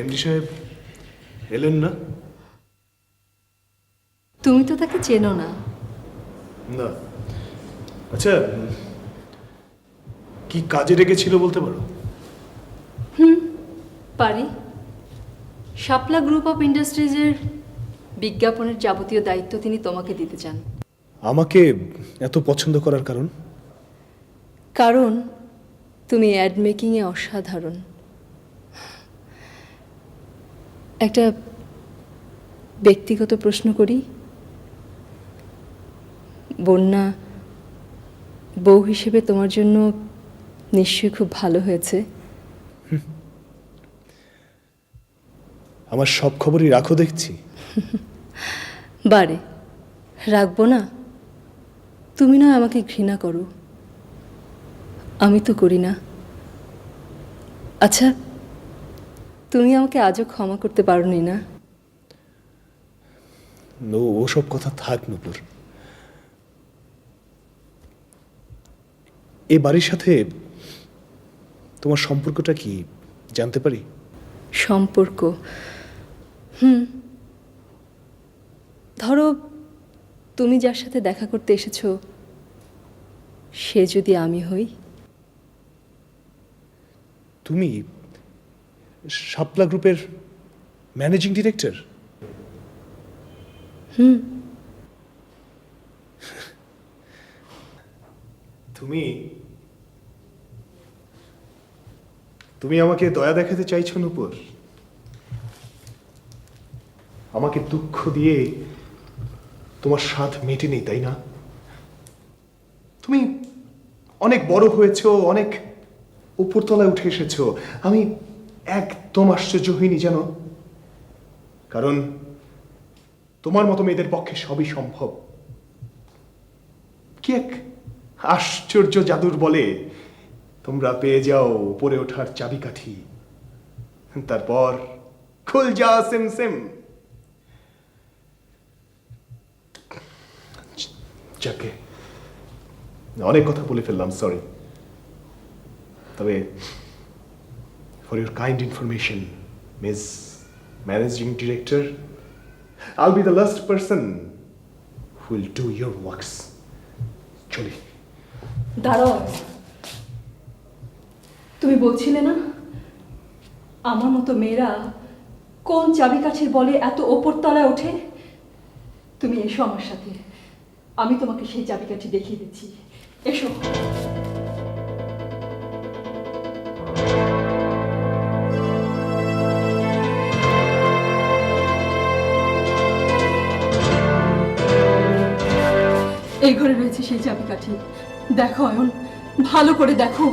MD সাহেব এলেন না? তুমি তো তাকে চেনো না। না। আচ্ছা কি কাজে রেখেছিল বলতে পারো? হুম পারি। শাপলা গ্রুপ অফ ইন্ডাস্ট্রিজের বিজ্ঞাপনের যাবতীয় দায়িত্ব তিনি তোমাকে দিতে চান। আমাকে এত পছন্দ করার কারণ? কারণ তুমি অ্যাড মেকিংয়ে অসাধারণ। একটা ব্যক্তিগত প্রশ্ন করি। বন্যা বউ হিসেবে তোমার জন্য নিশ্চয়ই খুব ভালো হয়েছে। আমার সব খবরই রাখো দেখছি। বারে রাখব না? তুমি না আমাকে ঘৃণা করো। আমি তো করি না। আচ্ছা তুমি আমাকে আজও ক্ষমা করতে পারোনি না? নো ওসব কথা থাক নুপুর। এ বাড়ির সাথে তোমার সম্পর্কটা কি জানতে পারি? সম্পর্ক? হুম। ধরো তুমি যার সাথে দেখা করতে এসেছ সে যদি আমি হই? তুমি শাপলা গ্রুপের ম্যানেজিং ডিরেক্টর হুম। তুমি তুমি আমাকে দয়া দেখাতে চাইছো নুপুর। আমাকে দুঃখ দিয়ে তোমার স্বাদ মেটেনি তাই না? তুমি অনেক বড় হয়েছো অনেক উপরতলায় উঠে এসেছ। আমি একদম আশ্চর্য হইনি যেন। কারণ তোমার মতো মেয়েদের পক্ষে সবই সম্ভব। কি এক আশ্চর্য জাদুর বলে তোমরা পেয়ে যাও উপরে ওঠার চাবিকাঠি। তারপর খুল যা সেম সেম। যাকে অনেক কথা বলে ফেললাম সরি তবে for your kind information miss managing director I'll be the last person will do your works চলি দাঁড়াও। তুমি বলছিলে না, আমার মতো মেয়েরা কোন চাবিকাঠির বলে এত ওপর তলায় ওঠে? তুমি এসো আমার সাথে। আমি তোমাকে সেই চাবিকাঠি দেখিয়ে দিচ্ছি। এসো। এই ঘরে রয়েছে সেই চাবিকাঠি। দেখো অয়ন ভালো করে দেখো।